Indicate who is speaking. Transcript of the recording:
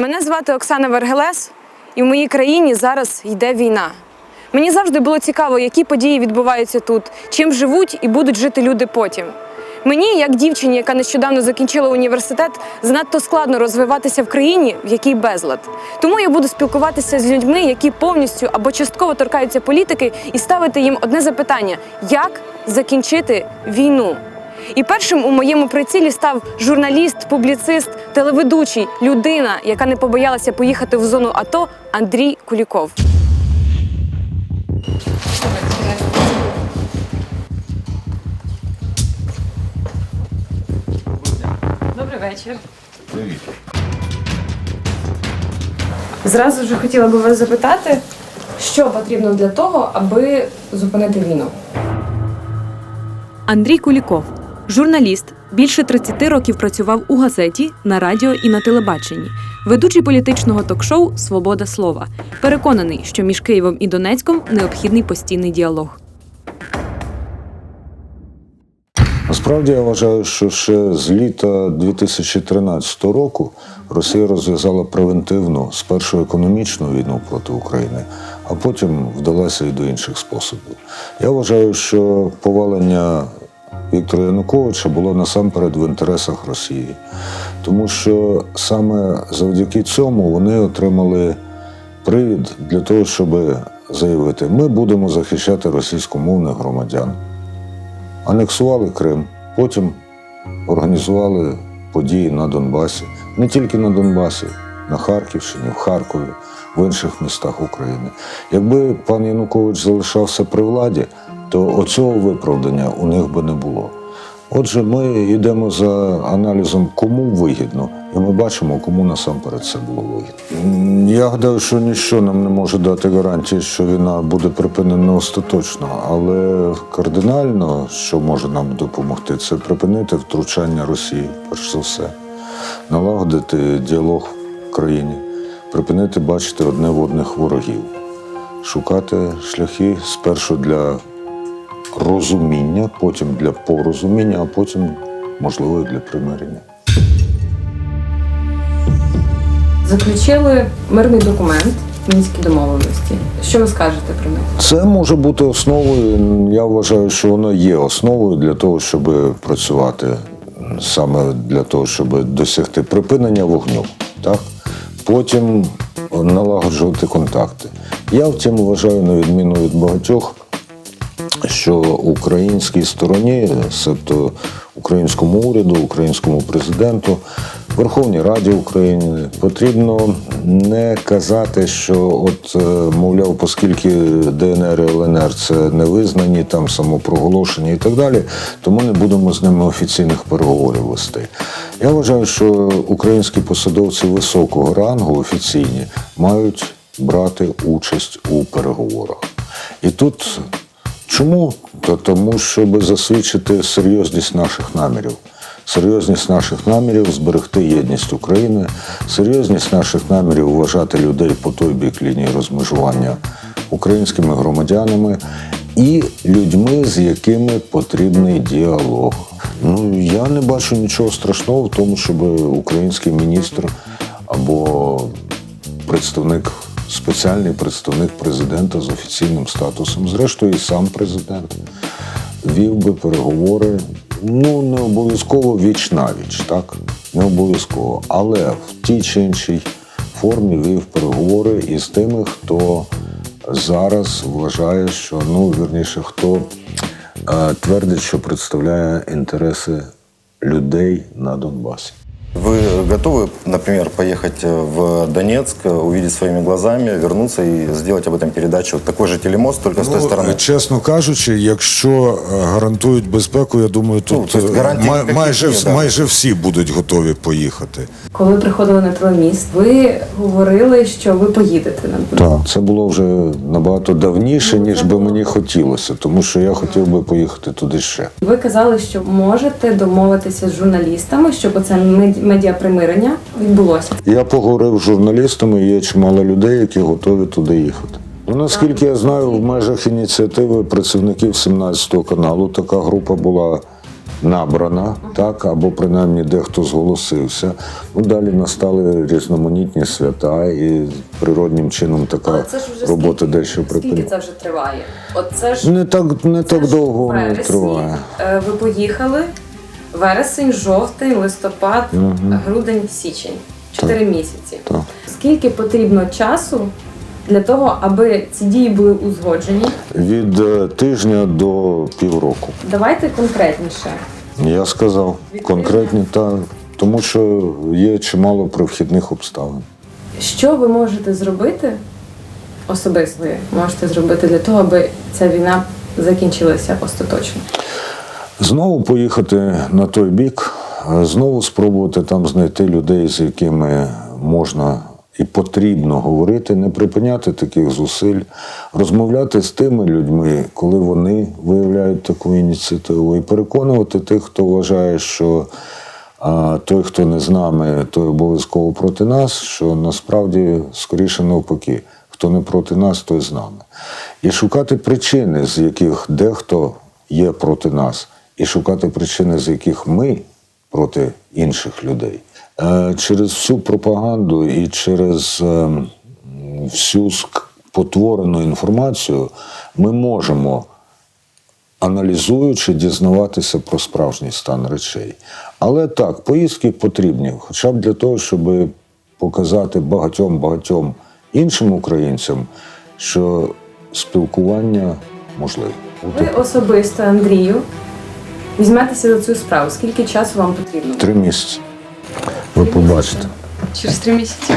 Speaker 1: Мене звати Оксана Вергелес, і в моїй країні зараз йде війна. Мені завжди було цікаво, які події відбуваються тут, чим живуть і будуть жити люди потім. Мені, як дівчині, яка нещодавно закінчила університет, занадто складно розвиватися в країні, в якій безлад. Тому я буду спілкуватися з людьми, які повністю або частково торкаються політики, і ставити їм одне запитання: як закінчити війну? І першим у моєму прицілі став журналіст, публіцист, телеведучий, людина, яка не побоялася поїхати в зону АТО Андрій Куліков. Добрий вечір.
Speaker 2: Привіт.
Speaker 1: Зразу ж хотіла би вас запитати, що потрібно для того, аби зупинити війну.
Speaker 3: Андрій Куліков, журналіст, більше 30 років працював у газеті, на радіо і на телебаченні, ведучий політичного ток-шоу Свобода слова. Переконаний, що між Києвом і Донецьком необхідний постійний діалог.
Speaker 2: Насправді я вважаю, що ще з літа 2013 року Росія розв'язала превентивну спершу економічну війну проти України, а потім вдалася і до інших способів. Я вважаю, що повалення Віктора Януковича було насамперед в інтересах Росії, тому що саме завдяки цьому вони отримали привід для того, щоб заявити, ми будемо захищати російськомовних громадян анексували Крим, потім організували події на Донбасі, не тільки на Донбасі, на Харківщині, в Харкові, в інших містах України. Якби пан Янукович залишався при владі, то оцього виправдання у них би не було. Отже, ми йдемо за аналізом, кому вигідно, і ми бачимо, кому насамперед це було вигідно. Я гадаю, що ніщо нам не може дати гарантії, що війна буде припинена остаточно, але кардинально, що може нам допомогти, це припинити втручання Росії, перш за все, налагодити діалог в країні, припинити бачити одне в одних ворогів, шукати шляхи спершу для розуміння, потім для порозуміння, а потім, можливо, і для примирення.
Speaker 1: Заключили мирний документ мінські домовленості. Що ви скажете про них?
Speaker 2: Це може бути основою. Я вважаю, що воно є основою для того, щоб працювати саме для того, щоб досягти припинення вогню. Так? Потім налагоджувати контакти. Я втім вважаю, на відміну від багатьох, що українській стороні, себто українському уряду, українському президенту, Верховній Раді України потрібно не казати, що от, е, мовляв, оскільки ДНР і ЛНР це не визнані, там самопроголошені і так далі, тому не будемо з ними офіційних переговорів вести. Я вважаю, що українські посадовці високого рангу офіційні мають брати участь у переговорах. І тут Чому? То тому, щоб засвідчити серйозність наших намірів. Серйозність наших намірів зберегти єдність України, серйозність наших намірів вважати людей по той бік лінії розмежування українськими громадянами і людьми, з якими потрібний діалог. Ну я не бачу нічого страшного в тому, щоб український міністр або представник, спеціальний представник президента з офіційним статусом, зрештою, і сам президент вів би переговори. Ну, не обов'язково віч на віч, так? Не обов'язково. Але в тій чи іншій формі вів переговори із тими, хто зараз вважає, що ну, вірніше, хто е, твердить, що представляє інтереси людей на Донбасі.
Speaker 4: Вы готовы, например, поехать в Донецк, увидеть своими глазами, вернуться и сделать об этом передачу? Такой же телемост, только с той стороны.
Speaker 5: Чесно кажучи, якщо е, гарантують безпеку, я думаю, тут
Speaker 4: Ну, тобто
Speaker 5: е,
Speaker 4: гарантій
Speaker 5: май-
Speaker 4: таких
Speaker 5: майже,
Speaker 4: є,
Speaker 5: вс-
Speaker 4: да.
Speaker 5: майже всі будуть готові поїхати.
Speaker 1: Коли ви приходили на телеміст, ви говорили, що ви поїдете на Донбас.
Speaker 2: Так, це було вже набагато давніше, ніж би мені хотілося, тому що я хотів би поїхати туди ще.
Speaker 1: Ви казали, що можете домовитися з журналістами, щоб оце мед- медіапримирення відбулося.
Speaker 2: Я поговорив з журналістами, є чимало людей, які готові туди їхати. Ну, наскільки я знаю, в межах ініціативи працівників 17-го каналу така група була набрана, так, або принаймні дехто зголосився. Ну, далі настали різноманітні свята, і природнім чином така робота дещо припинила.
Speaker 1: це вже триває? От це ж
Speaker 2: Не так, не так довго воно триває.
Speaker 1: Е, Ви поїхали вересень, жовтень, листопад, грудень, січень. Чотири місяці.
Speaker 2: Так.
Speaker 1: Скільки потрібно часу для того, аби ці дії були узгоджені?
Speaker 2: Від е, тижня до півроку.
Speaker 1: Давайте конкретніше.
Speaker 2: Я сказав конкретні, та, тому що є чимало привхідних обставин.
Speaker 1: Що ви можете зробити особисто ви можете зробити для того, аби ця війна закінчилася остаточно?
Speaker 2: Знову поїхати на той бік, е, знову спробувати там знайти людей, з якими можна і потрібно говорити, не припиняти таких зусиль, розмовляти з тими людьми, коли вони виявляють таку ініціативу, і переконувати тих, хто вважає, що а, той, хто не з нами, той обов'язково проти нас, що насправді скоріше навпаки, хто не проти нас, той з нами. І шукати причини, з яких дехто є проти нас, і шукати причини, з яких ми проти інших людей. Е, Через всю пропаганду і через е, всю потворену інформацію ми можемо аналізуючи, дізнаватися про справжній стан речей. Але так, поїздки потрібні, хоча б для того, щоб показати багатьом багатьом іншим українцям, що спілкування можливе.
Speaker 1: Ви особисто, Андрію, візьметеся за цю справу. Скільки часу вам потрібно?
Speaker 2: Три місяці. Ви побачите.
Speaker 6: Через три місяці.